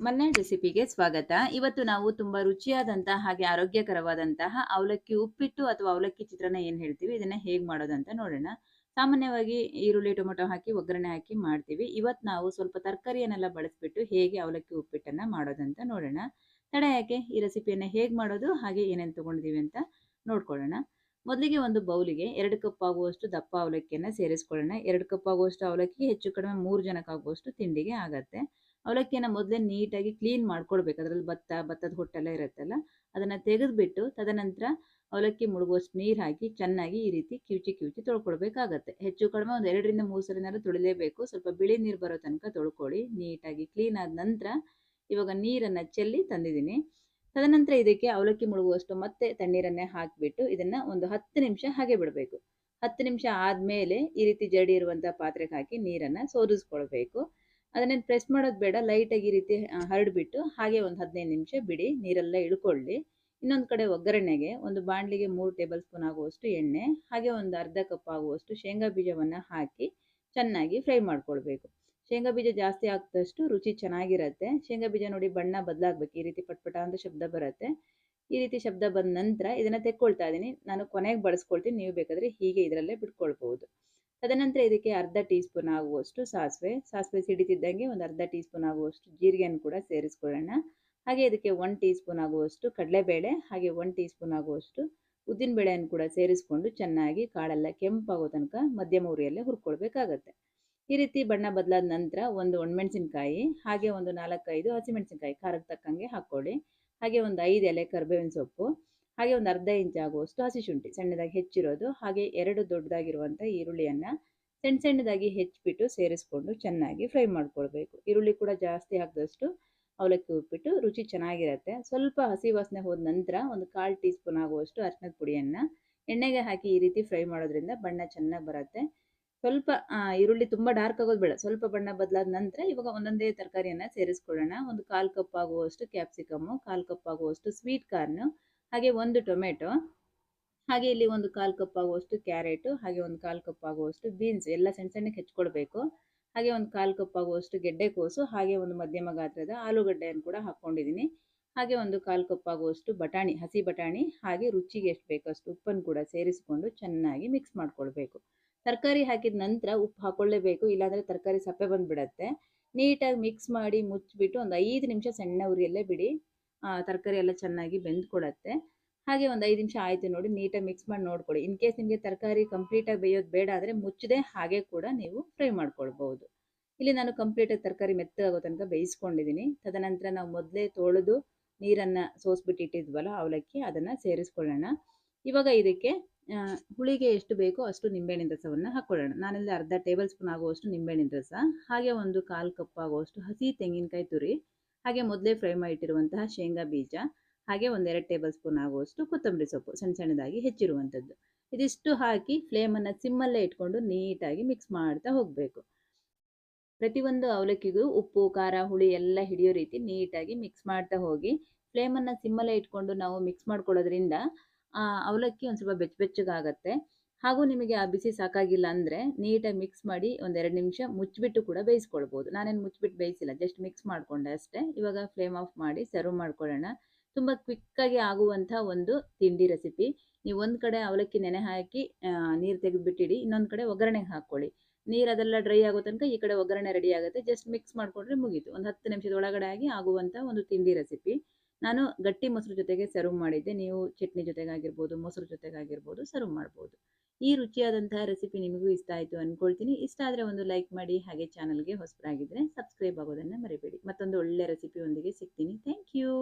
ಮಲ್ನಾಡ್ ರೆಸಿಪಿಗೆ ಸ್ವಾಗತ. ಇವತ್ತು ನಾವು ತುಂಬಾ ರುಚಿಯಾದಂತಹ ಹಾಗೆ ಆರೋಗ್ಯಕರವಾದಂತಹ ಅವಲಕ್ಕಿ ಉಪ್ಪಿಟ್ಟು ಅಥವಾ ಅವಲಕ್ಕಿ ಚಿತ್ರಾನ್ನ ಏನ್ ಹೇಳ್ತೀವಿ, ಇದನ್ನ ಹೇಗ್ ಮಾಡೋದಂತ ನೋಡೋಣ. ಸಾಮಾನ್ಯವಾಗಿ ಈರುಳ್ಳಿ, ಟೊಮೊಟೊ ಹಾಕಿ, ಒಗ್ಗರಣೆ ಹಾಕಿ ಮಾಡ್ತೀವಿ. ಇವತ್ತು ನಾವು ಸ್ವಲ್ಪ ತರಕಾರಿಯನ್ನೆಲ್ಲ ಬಳಸ್ಬಿಟ್ಟು ಹೇಗೆ ಅವಲಕ್ಕಿ ಉಪ್ಪಿಟ್ಟನ್ನ ಮಾಡೋದಂತ ನೋಡೋಣ. ತಡ ಯಾಕೆ? ಈ ರೆಸಿಪಿಯನ್ನ ಹೇಗ್ ಮಾಡೋದು, ಹಾಗೆ ಏನೇನು ತಗೊಂಡಿದೀವಿ ಅಂತ ನೋಡ್ಕೊಳ್ಳೋಣ. ಮೊದಲಿಗೆ ಒಂದು ಬೌಲಿಗೆ ಎರಡು ಕಪ್ ಆಗುವಷ್ಟು ದಪ್ಪ ಅವಲಕ್ಕಿಯನ್ನ ಸೇರಿಸ್ಕೊಳ್ಳೋಣ. ಎರಡು ಕಪ್ ಆಗುವಷ್ಟು ಅವಲಕ್ಕಿ, ಹೆಚ್ಚು ಕಡಿಮೆ ಮೂರು ಜನಕ್ಕಾಗುವಷ್ಟು ತಿಂಡಿಗೆ ಆಗತ್ತೆ. ಅವಲಕ್ಕಿಯನ್ನ ಮೊದಲೇ ನೀಟಾಗಿ ಕ್ಲೀನ್ ಮಾಡ್ಕೊಳ್ಬೇಕು ಅದರಲ್ಲಿ ಭತ್ತ, ಭತ್ತದ ಹೊಟ್ಟೆಲ್ಲ ಇರುತ್ತಲ್ಲ, ಅದನ್ನ ತೆಗೆದುಬಿಟ್ಟು ತದನಂತರ ಅವಲಕ್ಕಿ ಮುಳುಗುವಷ್ಟು ನೀರು ಹಾಕಿ ಚೆನ್ನಾಗಿ ಈ ರೀತಿ ಕಿವುಚಿ ಕಿವುಚಿ ತೊಳ್ಕೊಳ್ಬೇಕಾಗತ್ತೆ ಹೆಚ್ಚು ಕಡಿಮೆ ಒಂದು ಎರಡರಿಂದ ಮೂರು ಸಲನಾದ್ರೂ ತೊಳಿಲೇಬೇಕು. ಸ್ವಲ್ಪ ಬಿಳಿ ನೀರು ಬರೋ ತನಕ ತೊಳ್ಕೊಳ್ಳಿ ನೀಟಾಗಿ ಕ್ಲೀನ್ ಆದ ನಂತರ ಇವಾಗ ನೀರನ್ನ ಚೆಲ್ಲಿ ತಂದಿದ್ದೀನಿ. ತದನಂತರ ಇದಕ್ಕೆ ಅವಲಕ್ಕಿ ಮುಳುಗುವಷ್ಟು ಮತ್ತೆ ತಣ್ಣೀರನ್ನೇ ಹಾಕಿಬಿಟ್ಟು ಇದನ್ನ ಒಂದು ಹತ್ತು ನಿಮಿಷ ಹಾಗೆ ಬಿಡಬೇಕು. ಹತ್ತು ನಿಮಿಷ ಆದ್ಮೇಲೆ ಈ ರೀತಿ ಜಡಿ ಇರುವಂತಹ ಪಾತ್ರೆಗೆ ಹಾಕಿ ನೀರನ್ನ ಸೋದಿಸ್ಕೊಳ್ಬೇಕು ಅದನ್ನೇನು ಪ್ರೆಸ್ ಮಾಡೋದು ಬೇಡ ಲೈಟಾಗಿ ಈ ರೀತಿ ಹರಡಿಬಿಟ್ಟು ಹಾಗೆ ಒಂದು ಹದಿನೈದು ನಿಮಿಷ ಬಿಡಿ, ನೀರೆಲ್ಲ ಇಳ್ಕೊಳ್ಳಿ. ಇನ್ನೊಂದು ಕಡೆ ಒಗ್ಗರಣೆಗೆ ಒಂದು ಬಾಣಲಿಗೆ ಮೂರು ಟೇಬಲ್ ಸ್ಪೂನ್ ಆಗುವಷ್ಟು ಎಣ್ಣೆ, ಹಾಗೆ ಒಂದು ಅರ್ಧ ಕಪ್ ಆಗುವಷ್ಟು ಶೇಂಗಾ ಬೀಜವನ್ನು ಹಾಕಿ ಚೆನ್ನಾಗಿ ಫ್ರೈ ಮಾಡ್ಕೊಳ್ಬೇಕು. ಶೇಂಗಾ ಬೀಜ ಜಾಸ್ತಿ ಹಾಕಿದಷ್ಟು ರುಚಿ ಚೆನ್ನಾಗಿರುತ್ತೆ. ಶೇಂಗಾ ಬೀಜ ನೋಡಿ ಬಣ್ಣ ಬದಲಾಗಬೇಕು, ಈ ರೀತಿ ಪಟ್ಪಟ ಅಂತ ಶಬ್ದ ಬರುತ್ತೆ. ಈ ರೀತಿ ಶಬ್ದ ಬಂದ ನಂತರ ಇದನ್ನ ತೆಕ್ಕೊಳ್ತಾ ಇದ್ದೀನಿ. ನಾನು ಕೊನೆಗೆ ಬಳಸ್ಕೊಳ್ತೀನಿ, ನೀವು ಬೇಕಾದರೆ ಹೀಗೆ ಇದರಲ್ಲೇ ಬಿಟ್ಕೊಳ್ಬಹುದು. ತದನಂತರ ಇದಕ್ಕೆ ಅರ್ಧ ಟೀ ಸ್ಪೂನ್ ಆಗುವಷ್ಟು ಸಾಸಿವೆ ಸಾಸಿವೆ ಸಿಡಿತಿದ್ದಂಗೆ ಒಂದು ಅರ್ಧ ಟೀ ಸ್ಪೂನ್ ಆಗುವಷ್ಟು ಜೀರಿಗೆಯನ್ನು ಕೂಡ ಸೇರಿಸ್ಕೊಳ್ಳೋಣ. ಹಾಗೆ ಇದಕ್ಕೆ ಒನ್ ಟೀ ಸ್ಪೂನ್ ಆಗುವಷ್ಟು ಕಡಲೆಬೇಳೆ, ಹಾಗೆ ಒನ್ ಟೀ ಸ್ಪೂನ್ ಆಗುವಷ್ಟು ಉದ್ದಿನ ಬೇಳೆಯನ್ನು ಕೂಡ ಸೇರಿಸ್ಕೊಂಡು ಚೆನ್ನಾಗಿ ಕಾಳೆಲ್ಲ ಕೆಂಪಾಗೋ ತನಕ ಮಧ್ಯಮ ಉರಿಯಲ್ಲೇ ಹುರ್ಕೊಳ್ಬೇಕಾಗತ್ತೆ. ಈ ರೀತಿ ಬಣ್ಣ ಬದಲಾದ ನಂತರ ಒಂದು ಒಣಮೆಣಸಿನ್ಕಾಯಿ, ಹಾಗೆ ಒಂದು ನಾಲ್ಕೈದು ಹಸಿಮೆಣಸಿನ್ಕಾಯಿ, ಖಾರಕ್ಕೆ ತಕ್ಕಂಗೆ ಹಾಕ್ಕೊಳ್ಳಿ. ಹಾಗೆ ಒಂದು ಐದು ಎಲೆ ಕರ್ಬೇವಿನ ಸೊಪ್ಪು ಹಾಗೆ ಒಂದು ಅರ್ಧ ಇಂಚ್ ಆಗುವಷ್ಟು ಹಸಿ ಶುಂಠಿ, ಸಣ್ಣದಾಗಿ ಹೆಚ್ಚಿರೋದು, ಹಾಗೆ ಎರಡು ದೊಡ್ಡದಾಗಿರುವಂಥ ಈರುಳ್ಳಿಯನ್ನು ಸಣ್ಣ ಸಣ್ಣದಾಗಿ ಹೆಚ್ಚಿಬಿಟ್ಟು ಸೇರಿಸ್ಕೊಂಡು ಚೆನ್ನಾಗಿ ಫ್ರೈ ಮಾಡ್ಕೊಳ್ಬೇಕು. ಈರುಳ್ಳಿ ಕೂಡ ಜಾಸ್ತಿ ಹಾಕಿದಷ್ಟು ಅವಲಕ್ಕಿ ಉಪ್ಪಿಟ್ಟು ರುಚಿ ಚೆನ್ನಾಗಿರುತ್ತೆ. ಸ್ವಲ್ಪ ಹಸಿ ವಾಸನೆ ಹೋದ ನಂತರ ಒಂದು ಕಾಲು ಟೀ ಸ್ಪೂನ್ ಆಗುವಷ್ಟು ಅರ್ಶಿನದ ಪುಡಿಯನ್ನು ಎಣ್ಣೆಗೆ ಹಾಕಿ ಈ ರೀತಿ ಫ್ರೈ ಮಾಡೋದ್ರಿಂದ ಬಣ್ಣ ಚೆನ್ನಾಗಿ ಬರುತ್ತೆ. ಸ್ವಲ್ಪ ಈರುಳ್ಳಿ ತುಂಬ ಡಾರ್ಕ್ ಆಗೋದು ಬೇಡ. ಸ್ವಲ್ಪ ಬಣ್ಣ ಬದಲಾದ ನಂತರ ಇವಾಗ ಒಂದೊಂದೇ ತರಕಾರಿಯನ್ನು ಸೇರಿಸ್ಕೊಳ್ಳೋಣ. ಒಂದು ಕಾಲು ಕಪ್ ಆಗುವಷ್ಟು ಕ್ಯಾಪ್ಸಿಕಮ್ಮು, ಕಾಲು ಕಪ್ ಆಗುವಷ್ಟು ಸ್ವೀಟ್ ಕಾರ್ನು ಹಾಗೆ ಒಂದು ಟೊಮೆಟೊ, ಹಾಗೆ ಇಲ್ಲಿ ಒಂದು ಕಾಲು ಕಪ್ ಆಗುವಷ್ಟು ಕ್ಯಾರೆಟು, ಹಾಗೆ ಒಂದು ಕಾಲು ಕಪ್ ಆಗುವಷ್ಟು ಬೀನ್ಸ್ ಎಲ್ಲ ಸಣ್ಣ ಸಣ್ಣಕ್ಕೆ ಹೆಚ್ಕೊಳ್ಬೇಕು ಹಾಗೆ ಒಂದು ಕಾಲು ಕಪ್ ಆಗುವಷ್ಟು ಗೆಡ್ಡೆಕೋಸು ಹಾಗೆ ಒಂದು ಮಧ್ಯಮ ಗಾತ್ರದ ಆಲೂಗಡ್ಡೆಯನ್ನು ಕೂಡ ಹಾಕ್ಕೊಂಡಿದ್ದೀನಿ. ಹಾಗೆ ಒಂದು ಕಾಲು ಕಪ್ ಆಗುವಷ್ಟು ಬಟಾಣಿ, ಹಸಿ ಬಟಾಣಿ, ಹಾಗೆ ರುಚಿಗೆ ಎಷ್ಟು ಬೇಕಷ್ಟು ಉಪ್ಪನ್ನು ಕೂಡ ಸೇರಿಸಿಕೊಂಡು ಚೆನ್ನಾಗಿ ಮಿಕ್ಸ್ ಮಾಡ್ಕೊಳ್ಬೇಕು. ತರಕಾರಿ ಹಾಕಿದ ನಂತರ ಉಪ್ಪು ಹಾಕೊಳ್ಳೇಬೇಕು, ಇಲ್ಲಾಂದರೆ ತರಕಾರಿ ಸಪ್ಪೆ ಬಂದುಬಿಡತ್ತೆ. ನೀಟಾಗಿ ಮಿಕ್ಸ್ ಮಾಡಿ ಮುಚ್ಚಿಬಿಟ್ಟು ಒಂದು ಐದು ನಿಮಿಷ ಸಣ್ಣ ಉರಿಯಲ್ಲೇ ಬಿಡಿ. ತರಕಾರಿ ಎಲ್ಲ ಚೆನ್ನಾಗಿ ಬೆಂದ್ಕೊಡತ್ತೆ ಹಾಗೆ ಒಂದು ಐದು ನಿಮಿಷ ಆಯಿತು ನೋಡಿ ನೀಟಾಗಿ ಮಿಕ್ಸ್ ಮಾಡಿ ನೋಡ್ಕೊಳ್ಳಿ. ಇನ್ ಕೇಸ್ ನಿಮಗೆ ತರಕಾರಿ ಕಂಪ್ಲೀಟಾಗಿ ಬೇಯೋದು ಬೇಡ ಆದರೆ ಮುಚ್ಚದೆ ಹಾಗೆ ಕೂಡ ನೀವು ಫ್ರೈ ಮಾಡ್ಕೊಳ್ಬಹುದು. ಇಲ್ಲಿ ನಾನು ಕಂಪ್ಲೀಟಾಗಿ ತರಕಾರಿ ಮೆತ್ತಗಾಗೋ ತನಕ ಬೇಯಿಸ್ಕೊಂಡಿದ್ದೀನಿ ತದನಂತರ ನಾವು ಮೊದಲೇ ತೊಳೆದು ನೀರನ್ನು ಸೋಸ್ಬಿಟ್ಟು ಇಟ್ಟಿದ್ವಲ್ಲ ಅವಲಕ್ಕಿ, ಅದನ್ನು ಸೇರಿಸ್ಕೊಳ್ಳೋಣ. ಇವಾಗ ಇದಕ್ಕೆ ಹುಳಿಗೆ ಎಷ್ಟು ಬೇಕೋ ಅಷ್ಟು ನಿಂಬೆಹಣ್ಣಿನ ರಸವನ್ನು ಹಾಕ್ಕೊಳ್ಳೋಣ ನಾನಿಲ್ಲಿ ಅರ್ಧ ಟೇಬಲ್ ಸ್ಪೂನ್ ಆಗುವಷ್ಟು ನಿಂಬೆಹಣ್ಣಿನ ರಸ, ಹಾಗೆ ಒಂದು ಕಾಲು ಕಪ್ ಆಗುವಷ್ಟು ಹಸಿ ತೆಂಗಿನಕಾಯಿ ತುರಿ ಹಾಗೆ ಮೊದಲೇ ಫ್ರೈ ಮಾಡಿಟ್ಟಿರುವಂತಹ ಶೇಂಗಾ ಬೀಜ, ಹಾಗೆ ಒಂದೆರಡು ಟೇಬಲ್ ಸ್ಪೂನ್ ಆಗುವಷ್ಟು ಕೊತ್ತಂಬರಿ ಸೊಪ್ಪು ಸಣ್ಣ ಸಣ್ಣದಾಗಿ ಹೆಚ್ಚಿರುವಂಥದ್ದು ಇದಿಷ್ಟು ಹಾಕಿ ಫ್ಲೇಮನ್ನು ಸಿಮ್ಮಲ್ಲೇ ಇಟ್ಕೊಂಡು ನೀಟಾಗಿ ಮಿಕ್ಸ್ ಮಾಡ್ತಾ ಹೋಗಬೇಕು. ಪ್ರತಿಯೊಂದು ಅವಲಕ್ಕಿಗೂ ಉಪ್ಪು, ಖಾರ, ಹುಳಿ ಎಲ್ಲ ಹಿಡಿಯೋ ರೀತಿ ನೀಟಾಗಿ ಮಿಕ್ಸ್ ಮಾಡ್ತಾ ಹೋಗಿ ಫ್ಲೇಮನ್ನು ಸಿಮ್ಮಲ್ಲೇ ಇಟ್ಕೊಂಡು ನಾವು ಮಿಕ್ಸ್ ಮಾಡ್ಕೊಳ್ಳೋದ್ರಿಂದ ಅವಲಕ್ಕಿ ಒಂದು ಸ್ವಲ್ಪ ಬೆಚ್ಚ ಬೆಚ್ಚಗಾಗತ್ತೆ. ಹಾಗೂ ನಿಮಗೆ ಆ ಬಿಸಿ ಸಾಕಾಗಿಲ್ಲ ಅಂದರೆ ನೀಟಾಗಿ ಮಿಕ್ಸ್ ಮಾಡಿ ಒಂದೆರಡು ನಿಮಿಷ ಮುಚ್ಚಿಬಿಟ್ಟು ಕೂಡ ಬೇಯಿಸ್ಕೊಳ್ಬೋದು. ನಾನೇನು ಮುಚ್ಚಿಬಿಟ್ಟು ಬೇಯಿಸಿಲ್ಲ ಜಸ್ಟ್ ಮಿಕ್ಸ್ ಮಾಡಿಕೊಂಡೆ ಅಷ್ಟೇ. ಇವಾಗ ಫ್ಲೇಮ್ ಆಫ್ ಮಾಡಿ ಸರ್ವ್ ಮಾಡ್ಕೊಳ್ಳೋಣ. ತುಂಬ ಕ್ವಿಕ್ಕಾಗಿ ಆಗುವಂಥ ಒಂದು ತಿಂಡಿ ರೆಸಿಪಿ ನೀವು ಒಂದು ಕಡೆ ಅವಲಕ್ಕಿ ನೆನೆ ಹಾಕಿ ನೀರು ತೆಗೆದುಬಿಟ್ಟಿಡಿ. ಇನ್ನೊಂದು ಕಡೆ ಒಗ್ಗರಣೆಗೆ ಹಾಕ್ಕೊಳ್ಳಿ. ನೀರು ಅದೆಲ್ಲ ಡ್ರೈ ಆಗೋ ತನಕ ಈ ಕಡೆ ಒಗ್ಗರಣೆ ರೆಡಿ ಆಗುತ್ತೆ. ಜಸ್ಟ್ ಮಿಕ್ಸ್ ಮಾಡಿಕೊಂಡ್ರೆ ಮುಗೀತು. ಒಂದು ಹತ್ತು ನಿಮಿಷದ ಒಳಗಡೆ ಆಗಿ ಆಗುವಂಥ ಒಂದು ತಿಂಡಿ ರೆಸಿಪಿ ನಾನು ಗಟ್ಟಿ ಮೊಸರು ಜೊತೆಗೆ ಸರ್ವ್ ಮಾಡಿದ್ದೆ. ನೀವು ಚಟ್ನಿ ಜೊತೆಗಾಗಿರ್ಬೋದು, ಮೊಸರು ಜೊತೆಗಾಗಿರ್ಬೋದು ಸರ್ವ್ ಮಾಡ್ಬೋದು. ಈ ರುಚಿಯಾದಂತಹ ರೆಸಿಪಿ ನಿಮಗೂ ಇಷ್ಟ ಆಯಿತು ಅಂದ್ಕೊಳ್ತೀನಿ ಇಷ್ಟ ಆದರೆ ಒಂದು ಲೈಕ್ ಮಾಡಿ, ಹಾಗೆ ಚಾನಲ್ಗೆ ಹೊಸಬರಾಗಿದ್ದರೆ ಸಬ್ಸ್ಕ್ರೈಬ್ ಆಗೋದನ್ನು ಮರಿಬೇಡಿ. ಮತ್ತೊಂದು ಒಳ್ಳೆ ರೆಸಿಪಿಯೊಂದಿಗೆ ಸಿಗ್ತೀನಿ. Thank you